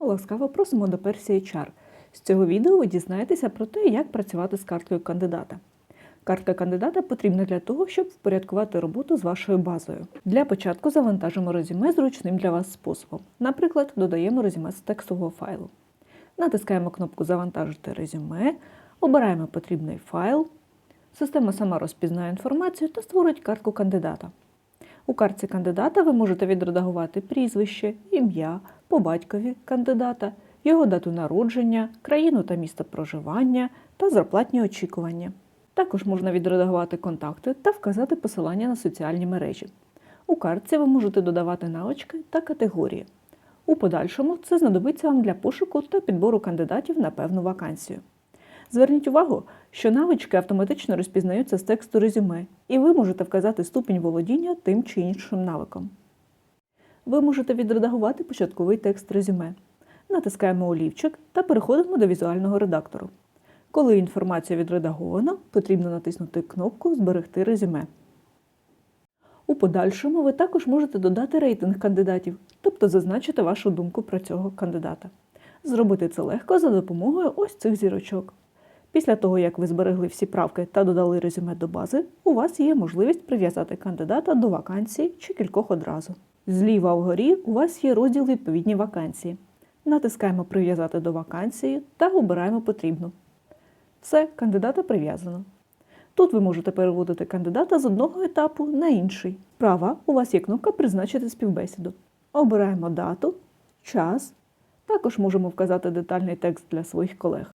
Ласкаво просимо до Персії HR. З цього відео ви дізнаєтеся про те, як працювати з карткою кандидата. Картка кандидата потрібна для того, щоб впорядкувати роботу з вашою базою. Для початку завантажимо резюме зручним для вас способом. Наприклад, додаємо резюме з текстового файлу. Натискаємо кнопку Завантажити резюме, обираємо потрібний файл. Система сама розпізнає інформацію та створить картку кандидата. У картці кандидата ви можете відредагувати прізвище, ім'я, по батькові кандидата, його дату народження, країну та місто проживання та зарплатні очікування. Також можна відредагувати контакти та вказати посилання на соціальні мережі. У картці ви можете додавати навички та категорії. У подальшому це знадобиться вам для пошуку та підбору кандидатів на певну вакансію. Зверніть увагу, що навички автоматично розпізнаються з тексту резюме, і ви можете вказати ступінь володіння тим чи іншим навиком. Ви можете відредагувати початковий текст резюме. Натискаємо олівчик та переходимо до візуального редактору. Коли інформація відредагована, потрібно натиснути кнопку Зберегти резюме. У подальшому ви також можете додати рейтинг кандидатів, тобто зазначити вашу думку про цього кандидата. Зробити це легко за допомогою ось цих зірочок. Після того, як ви зберегли всі правки та додали резюме до бази, у вас є можливість прив'язати кандидата до вакансії чи кількох одразу. Зліва вгорі у вас є розділ відповідні вакансії. Натискаємо Прив'язати до вакансії та обираємо потрібну. Все, кандидата прив'язано. Тут ви можете переводити кандидата з одного етапу на інший. Права у вас є кнопка Призначити співбесіду. Обираємо дату, час. Також можемо вказати детальний текст для своїх колег.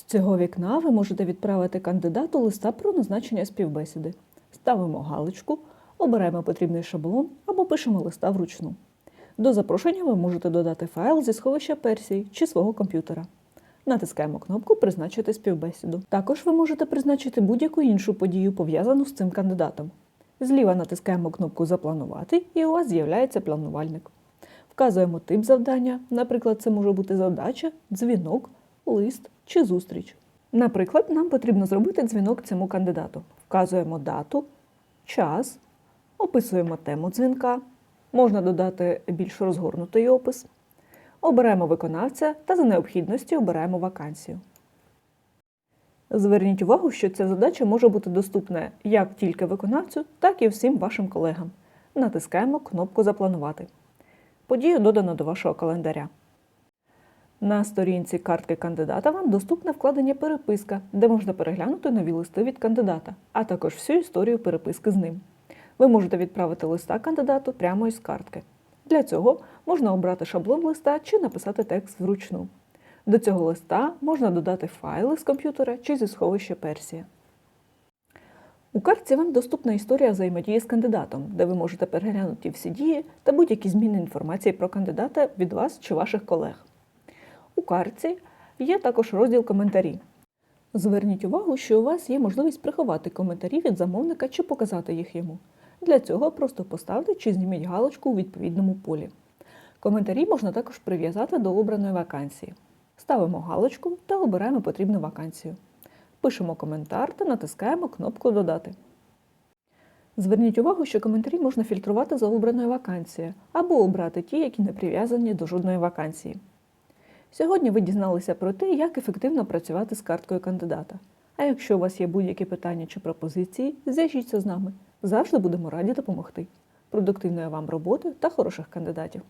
З цього вікна ви можете відправити кандидату листа про назначення співбесіди. Ставимо галочку, обираємо потрібний шаблон або пишемо листа вручну. До запрошення ви можете додати файл зі сховища Персії чи свого комп'ютера. Натискаємо кнопку Призначити співбесіду. Також ви можете призначити будь-яку іншу подію, пов'язану з цим кандидатом. Зліва натискаємо кнопку Запланувати і у вас з'являється планувальник. Вказуємо тип завдання, наприклад, це може бути задача, дзвінок, лист чи зустріч. Наприклад, нам потрібно зробити дзвінок цьому кандидату. Вказуємо дату, час, описуємо тему дзвінка, можна додати більш розгорнутий опис. Обираємо виконавця та за необхідності обираємо вакансію. Зверніть увагу, що ця задача може бути доступна як тільки виконавцю, так і всім вашим колегам. Натискаємо кнопку Запланувати. Подію додано до вашого календаря. На сторінці картки кандидата вам доступне вкладення переписка, де можна переглянути нові листи від кандидата, а також всю історію переписки з ним. Ви можете відправити листа кандидату прямо із картки. Для цього можна обрати шаблон листа чи написати текст вручну. До цього листа можна додати файли з комп'ютера чи зі сховища Персія. У картці вам доступна історія взаємодії з кандидатом, де ви можете переглянути всі дії та будь-які зміни інформації про кандидата від вас чи ваших колег. У картці є також розділ коментарі. Зверніть увагу, що у вас є можливість приховати коментарі від замовника чи показати їх йому. Для цього просто поставте чи зніміть галочку у відповідному полі. Коментарі можна також прив'язати до обраної вакансії. Ставимо галочку та обираємо потрібну вакансію. Пишемо коментар та натискаємо кнопку Додати. Зверніть увагу, що коментарі можна фільтрувати за обраною вакансією або обрати ті, які не прив'язані до жодної вакансії. Сьогодні ви дізналися про те, як ефективно працювати з карткою кандидата. А якщо у вас є будь-які питання чи пропозиції, зв'яжіться з нами. Завжди будемо раді допомогти. Продуктивної вам роботи та хороших кандидатів!